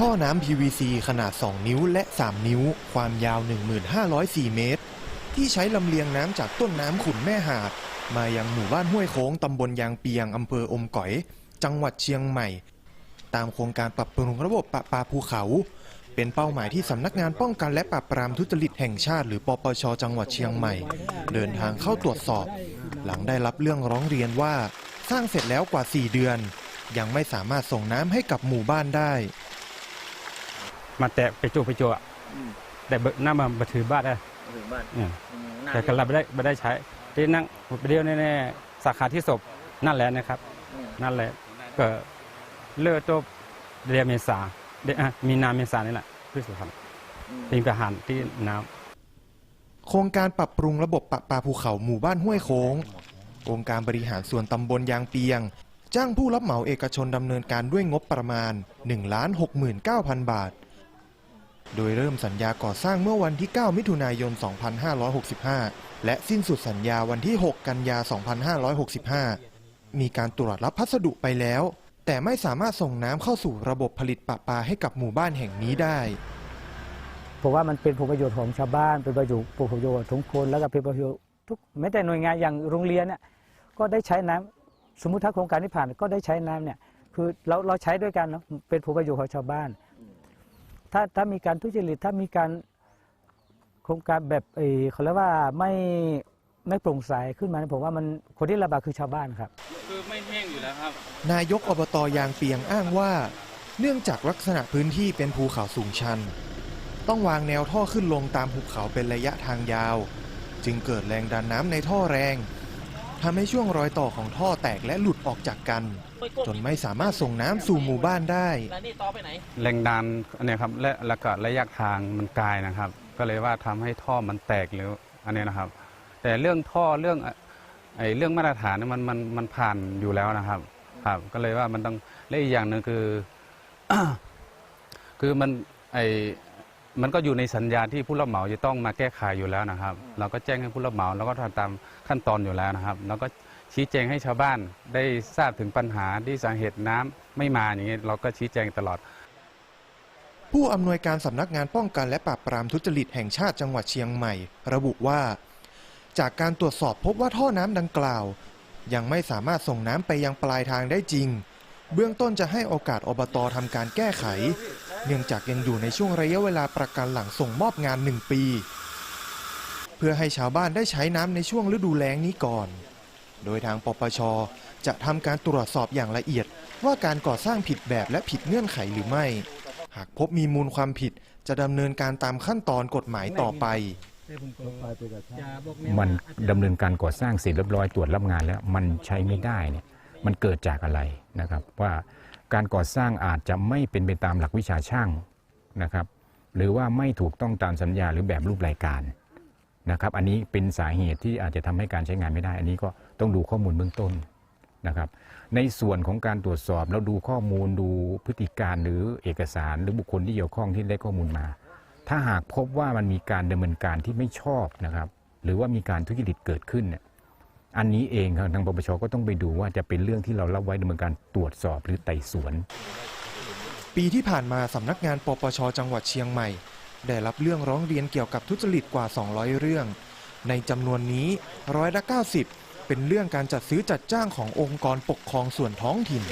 ท่อน้ำ PVC ขนาด 2 นิ้วและ 3 นิ้ว ความยาว 1,504 เมตร ที่ใช้ลำเลียงน้ำจากต้นน้ำขุนแม่หาด มายังหมู่บ้านห้วยโค้งตำบลยางเปียงอำเภออมก๋อย จังหวัดเชียงใหม่ ตามโครงการปรับปรุงระบบประปาภูเขา เป็นเป้าหมายที่สำนักงานป้องกันและปราบปรามทุจริตแห่งชาติ หรือปปช จังหวัดเชียงใหม่ เดินทางเข้าตรวจสอบ หลังได้รับเรื่องร้องเรียนว่า สร้างเสร็จแล้วกว่า 4 เดือน ยังไม่สามารถส่งน้ำให้กับหมู่บ้านได้ มาแตะไปจูไปจูอะอืมแต่เบิกหน้ามาบัถือบ้านได้มาถึงบ้านเนี่ยอืมนานแต่ก็เราไม่ได้ไม่ได้ใช้ที่นั่งไปเดียวแน่ๆสาขาที่ศพนั่นแหละนะครับ อืมนั่นแหละก็เลือกตัวเดือนเมษาเดือนอะมีนาเมษานี่แหละพฤษภาคมอืม เป็นกระหันที่น้ำ โครงการปรับปรุงระบบประปาภูเขาหมู่บ้านห้วยโค้ง องค์การบริหารส่วนตำบลยางเปียง จ้างผู้รับเหมาเอกชนดำเนินการด้วยงบประมาณ 1 6 9 0 0 0 บาท โดยเริ่มสัญญาก่อสร้างเมื่อวันที่ 9 มิถุนายน 2565 และสิ้นสุดสัญญาวันที่ 6 กันยา 2565 มีการตรวจรับพัสดุไปแล้ว แต่ไม่สามารถส่งน้ำเข้าสู่ระบบผลิตประปาให้กับหมู่บ้านแห่งนี้ได้เพราะว่ามันเป็นผลประโยชน์ของชาวบ้านเป็นประโยชน์ผลประโยชน์ของคนแล้วก็เป็นประโยชน์ทุกแม้แต่หน่วยงานอย่างโรงเรียนเนี่ยก็ได้ใช้น้ำสมมุติถ้าโครงการที่ผ่านก็ได้ใช้น้ำเนี่ยคือเราเราใช้ด้วยกันเนาะเป็นผลประโยชน์ของชาวบ้าน ถ้าถ้ามีการทุจริตถ้ามีการโครงการแบบเออเขาเรียกว่าไม่ไม่โปร่งใสขึ้นมาเนี่ยผมว่ามันคนที่ระบาดคือชาวบ้านครับ คือไม่แห้งอยู่แล้วครับ นายกอบตยางเปียงอ้างว่า เนื่องจากลักษณะพื้นที่เป็นภูเขาสูงชัน ต้องวางแนวท่อขึ้นลงตามภูเขาเป็นระยะทางยาว จึงเกิดแรงดันน้ำในท่อแรง ทำให้ช่วงรอยต่อของท่อแตกและหลุดออกจากกัน จนไม่สามารถส่งน้ำสู่หมู่บ้านได้ แล้วนี่ต่อไปไหน แรงดันเนี่ยครับและแล้วก็ระยะทางมันไกลนะครับ ก็เลยว่าทำให้ท่อมันแตกหรืออันเนี้ยนะครับ แต่เรื่องท่อเรื่องไอ้เรื่องมาตรฐานเนี่ยมันมันมันผ่านอยู่แล้วนะครับ ครับ ก็เลยว่ามันต้องและอีกอย่างหนึ่งคือ คือมันไอ มันก็อยู่ในสัญญาที่ผู้รับเหมาจะต้องมาแก้ไขอยู่แล้วนะครับ เราก็แจ้งให้ผู้รับเหมาแล้วก็ทำตามขั้นตอนอยู่แล้วนะครับ แล้วก็ชี้แจงให้ชาวบ้านได้ทราบถึงปัญหาที่สาเหตุน้ำไม่มาอย่างเงี้ยเราก็ชี้แจงตลอด ผู้อำนวยการสำนักงานป้องกันและปราบปรามทุจริตแห่งชาติจังหวัดเชียงใหม่ ระบุว่า จากการตรวจสอบพบว่าท่อน้ำดังกล่าว ยังไม่สามารถส่งน้ำไปยังปลายทางได้จริง เบื้องต้นจะให้โอกาสอบตทำการแก้ไข เนื่องจากยังอยู่ในช่วงระยะเวลาประกันหลังส่งมอบงานหนึ่งปี เพื่อให้ชาวบ้านได้ใช้น้ำในช่วงฤดูแล้งนี้ก่อน โดยทางปปช จะทำการตรวจสอบอย่างละเอียด ว่าการก่อสร้างผิดแบบและผิดเงื่อนไขหรือไม่ หากพบมีมูลความผิดจะดำเนินการตามขั้นตอนกฎหมายต่อไป มันดำเนินการก่อสร้างเสร็จเรียบร้อยตรวจรับงานแล้วมันใช้ไม่ได้เนี่ยมันเกิดจากอะไรนะครับว่า การก่อสร้างอาจจะไม่เป็นไปตามหลักวิชาช่างนะครับหรือว่าไม่ถูกต้องตามสัญญาหรือแบบรูปรายการนะครับอันนี้เป็นสาเหตุที่อาจจะทำให้การใช้งานไม่ได้ อันนี้ก็ต้องดูข้อมูลเบื้องต้นนะครับในส่วนของการตรวจสอบแล้วดูข้อมูลดูพฤติการหรือเอกสารหรือบุคคลที่เกี่ยวข้องที่ได้ข้อมูลมา ถ้าหากพบว่ามันมีการดำเนินการที่ไม่ชอบนะครับหรือว่ามีการทุจริตเกิดขึ้นเนี่ย อันนี้เองครับทางปปชก็ต้องไปดูว่าจะเป็นเรื่องที่เรารับไว้ดำเนินการตรวจสอบหรือไต่สวน ปีที่ผ่านมาสำนักงานปปชจังหวัดเชียงใหม่ ได้รับเรื่องร้องเรียนเกี่ยวกับทุจริตกว่า 200 เรื่อง ในจำนวนนี้ร้อยละ90 เป็นเรื่องการจัดซื้อจัดจ้างขององค์กรปกครองส่วนท้องถิ่น